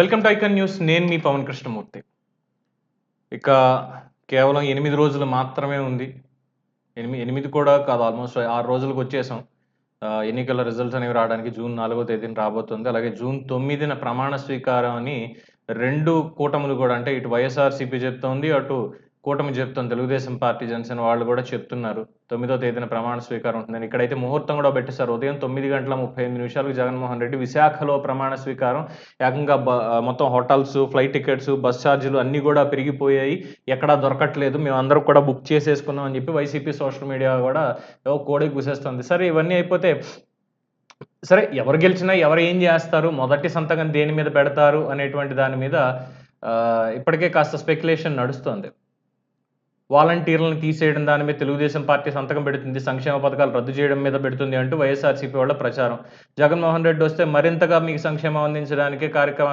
Welcome to icon news. నేను మీ పవన్ కృష్ణమూర్తి. ఇక కేవలం ఎనిమిది రోజులు మాత్రమే ఉంది. ఎనిమిది ఎనిమిది కూడా కాదు ఆల్మోస్ట్ ఆరు రోజులకు వచ్చేసాం. ఎన్నికల రిజల్ట్స్ అనేవి రావడానికి జూన్ నాలుగో తేదీన రాబోతుంది. అలాగే జూన్ తొమ్మిదిన ప్రమాణ స్వీకారం అని రెండు కూటములు కూడా అంటే ఇటు వైఎస్ఆర్సీపీ చెప్తోంది అటు కూటమి చెప్తోంది. తెలుగుదేశం పార్టీ జనసేన వాళ్ళు కూడా చెప్తున్నారు. తొమ్మిదో తేదీన ప్రమాణ స్వీకారం ఉంటుందని ఇక్కడైతే ముహూర్తం కూడా పెట్టేశారు. ఉదయం తొమ్మిది గంటల ముప్పై ఎనిమిది నిమిషాలకు జగన్మోహన్ రెడ్డి విశాఖలో ప్రమాణ స్వీకారం. ఏకంగా మొత్తం హోటల్స్ ఫ్లైట్ టికెట్స్ బస్ ఛార్జీలు అన్నీ కూడా పెరిగిపోయాయి. ఎక్కడా దొరకట్లేదు. మేము అందరం కూడా బుక్ చేసేసుకున్నాం అని చెప్పి వైసీపీ సోషల్ మీడియా కూడా కోడికి కోడి కూసేస్తుంది సరే ఇవన్నీ అయిపోతే సరే ఎవరు గెలిచినా ఎవరు ఏం చేస్తారు? మొదటి సంతకం దేని మీద పెడతారు? అనేటువంటి దాని మీద ఇప్పటికే కాస్త స్పెక్యులేషన్ నడుస్తుంది. వాలంటీర్లను తీసేయడం దాని మీద తెలుగుదేశం పార్టీ సంతకం పెడుతుంది సంక్షేమ పథకాలు రద్దు చేయడం మీద పెడుతుంది అంటూ వైఎస్ఆర్సీపీ వాళ్ళ ప్రచారం. జగన్మోహన్ రెడ్డి వస్తే మరింతగా మీకు సంక్షేమం అందించడానికి కార్యక్రమ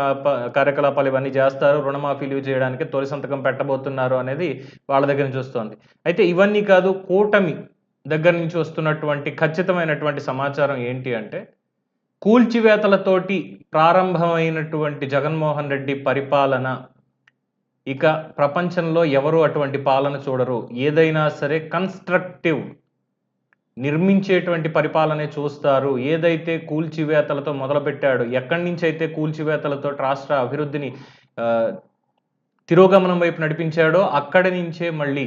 కార్యకలాపాలు ఇవన్నీ చేస్తారు రుణమాఫీలు చేయడానికి తొలి సంతకం పెట్టబోతున్నారు అనేది వాళ్ళ దగ్గర నుంచి వస్తుంది. అయితే ఇవన్నీ కాదు కూటమి దగ్గర నుంచి వస్తున్నటువంటి ఖచ్చితమైనటువంటి సమాచారం ఏంటి అంటే కూల్చివేతలతోటి ప్రారంభమైనటువంటి జగన్మోహన్ రెడ్డి పరిపాలన ఇక ప్రపంచంలో ఎవరు అటువంటి పాలన చూడరు. ఏదైనా సరే కన్స్ట్రక్టివ్ నిర్మించేటువంటి పరిపాలనే చూస్తారు. ఏదైతే కూల్చివేతలతో మొదలుపెట్టాడు ఎక్కడి నుంచి అయితే కూల్చివేతలతో రాష్ట్ర అభివృద్ధిని తిరోగమనం వైపు నడిపించాడో అక్కడి నుంచే మళ్ళీ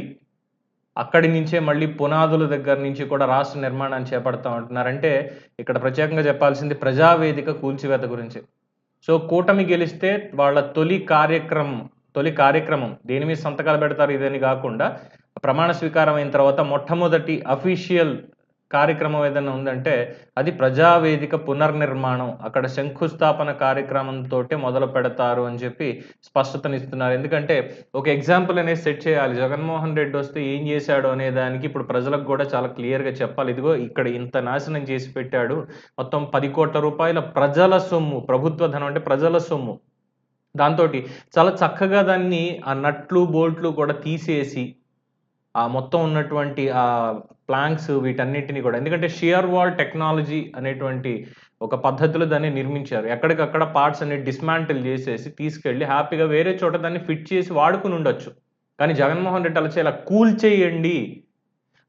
అక్కడి నుంచే మళ్ళీ పునాదుల దగ్గర నుంచి కూడా రాష్ట్ర నిర్మాణాన్ని చేపడతాం అంటున్నారంటే ఇక్కడ ప్రత్యేకంగా చెప్పాల్సింది ప్రజావేదిక కూల్చివేత గురించి. సో కూటమి గెలిస్తే వాళ్ళ తొలి కార్యక్రమం తొలి కార్యక్రమం. దేని మీద సంతకాలు పెడతారు ఇదని కాకుండా ప్రమాణ స్వీకారం అయిన తర్వాత మొట్టమొదటి అఫీషియల్ కార్యక్రమం ఏదైనా ఉందంటే అది ప్రజావేదిక పునర్నిర్మాణం. అక్కడ శంకుస్థాపన కార్యక్రమంతో మొదలు పెడతారు అని చెప్పి స్పష్టతనిస్తున్నారు ఎందుకంటే ఒక ఎగ్జాంపుల్ అనేది సెట్ చేయాలి. జగన్మోహన్ రెడ్డి వస్తే ఏం చేశాడు అనే దానికి ఇప్పుడు ప్రజలకు కూడా చాలా క్లియర్గా చెప్పాలి. ఇదిగో ఇక్కడ ఇంత నాశనం చేసి పెట్టాడు. మొత్తం పది కోట్ల రూపాయల ప్రజల సొమ్ము ప్రభుత్వ ధనం అంటే ప్రజల సొమ్ము. దాంతో చాలా చక్కగా దాన్ని ఆ నట్లు బోల్ట్లు కూడా తీసేసి ఆ మొత్తం ఉన్నటువంటి ఆ ప్లాంక్స్ వీటన్నిటిని కూడా ఎందుకంటే షియర్ వాల్ టెక్నాలజీ అనేటువంటి ఒక పద్ధతిలో దాన్ని నిర్మించారు. ఎక్కడికక్కడ పార్ట్స్ అన్ని డిస్మాంటిల్ చేసేసి తీసుకెళ్ళి హ్యాపీగా వేరే చోట దాన్ని ఫిట్ చేసి వాడుకుని ఉండొచ్చు. కానీ జగన్మోహన్ రెడ్డి అలా చేయాలి. కూల్ చేయండి.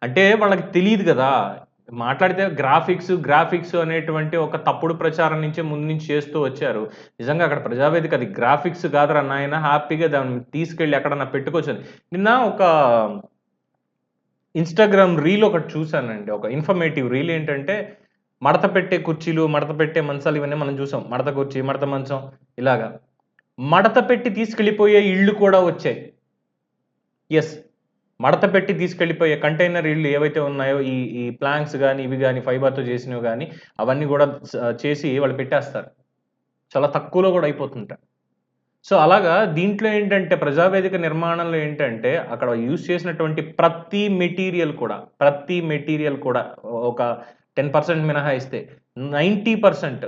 అంటే వాళ్ళకి తెలియదు కదా. మాట్లాడితే గ్రాఫిక్స్ గ్రాఫిక్స్ అనేటువంటి ఒక తప్పుడు ప్రచారం నుంచే ముందు నుంచి చేస్తూ వచ్చారు. నిజంగా అక్కడ ప్రజావేదిక అది గ్రాఫిక్స్ కాదురా నాయన హ్యాపీగా దాన్ని తీసుకెళ్ళి ఎక్కడన్నా పెట్టుకోవచ్చు నిన్న ఒక ఇన్స్టాగ్రామ్ రీల్ ఒకటి చూశానండి. ఒక ఇన్ఫర్మేటివ్ రీల్ ఏంటంటే మడత పెట్టే కుర్చీలు మడత పెట్టే మంచాలు ఇవన్నీ మనం చూసాం. మడత కుర్చీ మడత మంచం ఇలాగా. మడత పెట్టి తీసుకెళ్ళిపోయే ఇళ్ళు కూడా వచ్చాయి. ఎస్ మడత పెట్టి తీసుకెళ్ళిపోయే కంటైనర్ ఇళ్ళు ఏవైతే ఉన్నాయో ఈ ఈ ప్లాంక్స్ కానీ ఇవి కానీ ఫైబర్తో చేసినవి కానీ అవన్నీ కూడా చేసి వాళ్ళు పెట్టేస్తారు. చాలా తక్కువలో కూడా అయిపోతుంటారు సో అలాగా దీంట్లో ఏంటంటే ప్రజావేదిక నిర్మాణంలో ఏంటంటే అక్కడ యూజ్ చేసినటువంటి ప్రతి మెటీరియల్ కూడా ప్రతి మెటీరియల్ కూడా ఒక టెన్ పర్సెంట్ మినహాయిస్తే నైంటీ పర్సెంట్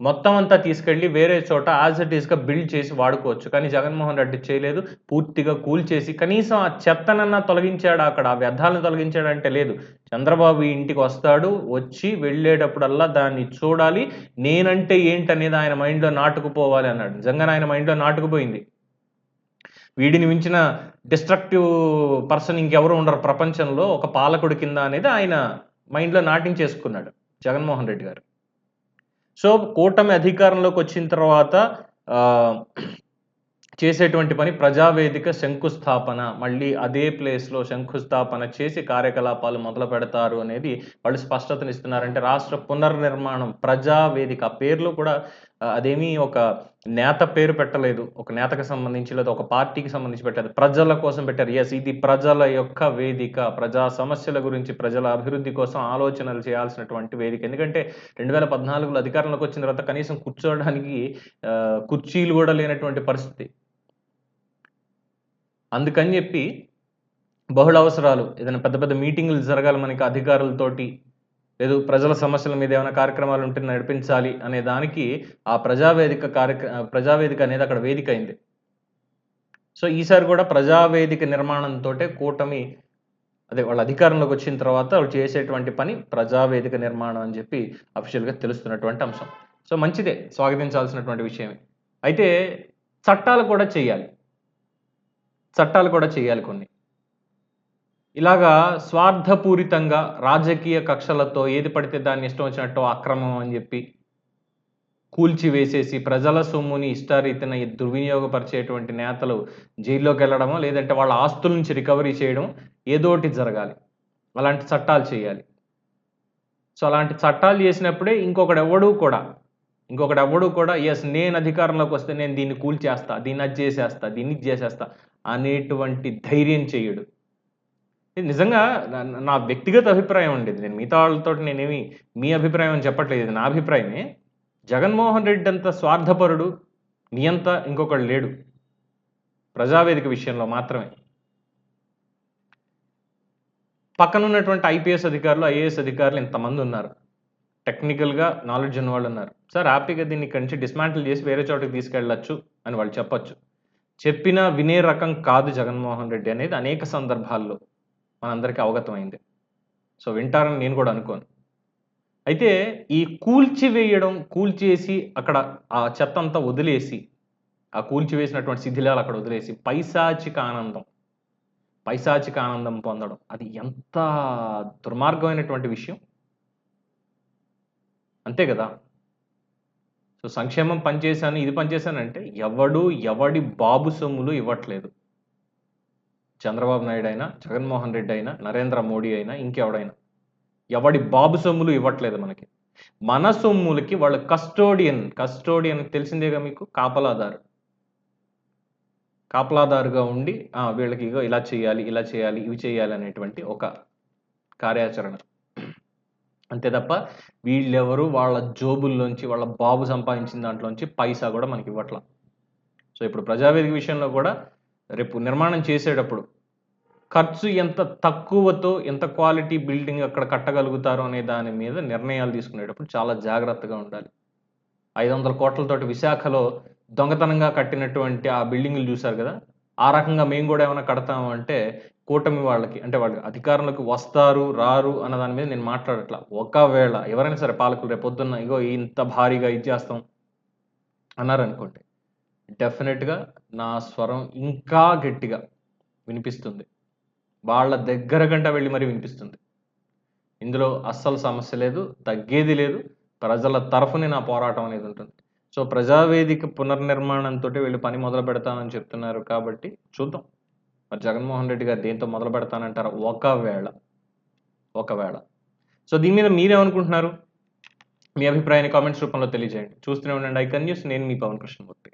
మొత్తం అంతా తీసుకెళ్ళి వేరే చోట యాజ్ ఇట్ ఈస్గా బిల్డ్ చేసి వాడుకోవచ్చు. కానీ జగన్మోహన్ రెడ్డి చేయలేదు. పూర్తిగా కూల్ చేసి కనీసం ఆ చెత్తనన్నా తొలగించాడు. అక్కడ ఆ వ్యర్థాలను తొలగించాడంటే లేదు. చంద్రబాబు ఇంటికి వస్తాడు. వచ్చి వెళ్ళేటప్పుడల్లా దాన్ని చూడాలి. నేనంటే ఏంటనేది ఆయన మైండ్లో నాటుకుపోవాలి అన్నాడు. నిజంగా ఆయన మైండ్లో నాటుకుపోయింది. వీడిని మించిన డిస్ట్రక్టివ్ పర్సన్ ఇంకెవరు ఉండరు ప్రపంచంలో. ఒక పాలకుడి కింద అనేది ఆయన మైండ్లో నాటించేసుకున్నాడు జగన్మోహన్ రెడ్డి గారు. సో కూటమి అధికారంలోకి వచ్చిన తర్వాత ఆ, చేసేటువంటి పని ప్రజావేదిక శంకుస్థాపన. మళ్ళీ అదే ప్లేస్లో శంకుస్థాపన చేసి కార్యకలాపాలు మొదలు పెడతారు అనేది వాళ్ళు స్పష్టతనిస్తున్నారంటే రాష్ట్ర పునర్నిర్మాణం ప్రజావేదిక ఆ పేర్లు కూడా అదేమీ ఒక నేత పేరు పెట్టలేదు ఒక నేతకు సంబంధించి లేదా ఒక పార్టీకి సంబంధించి పెట్టలేదు. ప్రజల కోసం పెట్టారు. ఎస్ ఇది ప్రజల యొక్క వేదిక. ప్రజా సమస్యల గురించి ప్రజల అభివృద్ధి కోసం ఆలోచనలు చేయాల్సినటువంటి వేదిక. ఎందుకంటే రెండు వేల పద్నాలుగులో అధికారంలోకి వచ్చిన తర్వాత కనీసం కూర్చోవడానికి ఆ, కుర్చీలు కూడా లేనటువంటి పరిస్థితి. అందుకని చెప్పి బహుళ అవసరాలు ఏదైనా పెద్ద పెద్ద మీటింగులు జరగాలి మనకి అధికారులతోటి. లేదు ప్రజల సమస్యల మీద ఏమైనా కార్యక్రమాలు ఉంటే నడిపించాలి అనే దానికి ఆ ప్రజావేదిక కార్యక్ర ప్రజావేదిక అనేది అక్కడ వేదిక అయింది. సో ఈసారి కూడా ప్రజావేదిక నిర్మాణంతో కూటమి అదే వాళ్ళ అధికారంలోకి వచ్చిన తర్వాత వాళ్ళు చేసేటువంటి పని ప్రజావేదిక నిర్మాణం అని చెప్పి అఫీషియల్గా తెలుస్తున్నటువంటి అంశం. సో మంచిదే స్వాగతించాల్సినటువంటి విషయమే అయితే చట్టాలు కూడా చేయాలి. చట్టాలు కూడా చేయాలి కొన్ని. ఇలాగా స్వార్థపూరితంగా రాజకీయ కక్షలతో ఏది పడితే దాన్ని ఇష్టం వచ్చినట్టు అక్రమం అని చెప్పి కూల్చివేసేసి ప్రజల సొమ్ముని ఇష్టారీతిన దుర్వినియోగపరిచేటువంటి నేతలు జైల్లోకి వెళ్ళడమో లేదంటే వాళ్ళ ఆస్తుల నుంచి రికవరీ చేయడం ఏదోటి జరగాలి. అలాంటి చట్టాలు చేయాలి. సో అలాంటి చట్టాలు చేసినప్పుడే ఇంకొకటి ఎవడు కూడా ఇంకొకటి ఎవడు కూడా ఎస్ నేను అధికారంలోకి వస్తే నేను దీన్ని కూల్చేస్తా దీన్ని అది చేసేస్తా దీన్ని ఇది చేసేస్తా అనేటువంటి ధైర్యం చేయడు. ఇది నిజంగా నా- వ్యక్తిగత అభిప్రాయం ఉండేది నేను మిగతా వాళ్ళతో నేనేమి మీ అభిప్రాయం అని చెప్పట్లేదు. ఇది నా అభిప్రాయమే. జగన్మోహన్ రెడ్డి అంత స్వార్థపరుడు నియంత ఇంకొకడు లేడు. ప్రజావేదిక విషయంలో మాత్రమే. పక్కన ఉన్నటువంటి ఐపీఎస్ అధికారులు ఐఏఎస్ అధికారులు ఇంతమంది ఉన్నారు. టెక్నికల్గా నాలెడ్జ్ ఉన్న వాళ్ళు ఉన్నారు. సార్ హ్యాపీగా దీన్ని ఇక్కడి నుంచి డిస్మాంటిల్ చేసి వేరే చోటకి తీసుకెళ్ళచ్చు అని వాళ్ళు చెప్పొచ్చు. చెప్పినా వినే రకం కాదు జగన్మోహన్ రెడ్డి అనేది అనేక సందర్భాల్లో. మనందరికీ అవగతమైంది. సో వింటారని నేను కూడా అనుకోను. అయితే ఈ కూల్చివేయడం కూల్చేసి అక్కడ ఆ చెత్త అంతా వదిలేసి ఆ కూల్చివేసినటువంటి శిథిలాలు అక్కడ వదిలేసి పైశాచిక ఆనందం పైశాచిక ఆనందం పొందడం అది ఎంత దుర్మార్గమైనటువంటి విషయం? అంతే కదా? సో సంక్షేమం పనిచేశాను ఇది పనిచేశానంటే ఎవడు ఎవడి బాబు సొమ్ములు ఇవ్వట్లేదు. చంద్రబాబు నాయుడు అయినా జగన్మోహన్ రెడ్డి అయినా నరేంద్ర మోడీ అయినా ఇంకెవడైనా. ఎవడి బాబు సొమ్ములు ఇవ్వట్లేదు మనకి. మన సొమ్ములకి వాళ్ళు కస్టోడియన్ కస్టోడియన్ తెలిసిందేగా మీకు? కాపలాదారు. కాపలాదారుగా ఉండి వీళ్ళకి ఇగో ఇలా చేయాలి ఇలా చేయాలి ఇవి చేయాలి అనేటువంటి ఒక కార్యాచరణ. అంతే తప్ప వీళ్ళెవరు వాళ్ళ జోబుల్లోంచి వాళ్ళ బాబు సంపాదించిన దాంట్లోంచి పైసా కూడా మనకి ఇవ్వట్లా. సో ఇప్పుడు ప్రజావేదిక విషయంలో కూడా రేపు నిర్మాణం చేసేటప్పుడు ఖర్చు ఎంత తక్కువతో ఎంత క్వాలిటీ బిల్డింగ్ అక్కడ కట్టగలుగుతారు అనే దాని మీద నిర్ణయాలు తీసుకునేటప్పుడు చాలా జాగ్రత్తగా ఉండాలి. ఐదు వందల కోట్లతోటి విశాఖలో దొంగతనంగా కట్టినటువంటి ఆ బిల్డింగ్లు చూశారు కదా? ఆ రకంగా మేము కూడా ఏమైనా కడతాము అంటే కూటమి వాళ్ళకి అంటే వాళ్ళు అధికారంలోకి వస్తారు రారు అన్న దాని మీద నేను మాట్లాడట్లా. ఒకవేళ ఎవరైనా సరే పాలకులు రేపు పొద్దున్న ఇగో ఇంత భారీగా ఇది చేస్తాం అన్నారనుకోండి డెఫినెట్గా నా స్వరం ఇంకా గట్టిగా వినిపిస్తుంది. వాళ్ళ దగ్గర గంట వెళ్ళి మరీ వినిపిస్తుంది. ఇందులో అస్సలు సమస్య లేదు తగ్గేది లేదు. ప్రజల తరఫునే నా పోరాటం అనేది ఉంటుంది. సో ప్రజావేదిక పునర్నిర్మాణంతో వీళ్ళు పని మొదలు పెడతానని చెప్తున్నారు కాబట్టి చూద్దాం. మరి జగన్మోహన్ రెడ్డి గారు దేంతో మొదలు పెడతానంటారా? ఒకవేళ ఒకవేళ. సో దీని మీద మీరేమనుకుంటున్నారు? మీ అభిప్రాయాన్ని కామెంట్స్ రూపంలో తెలియజేయండి. చూస్తూనే ఉండండి. ఐకన్ న్యూస్ నేను మీ పవన్ కృష్ణమూర్తి.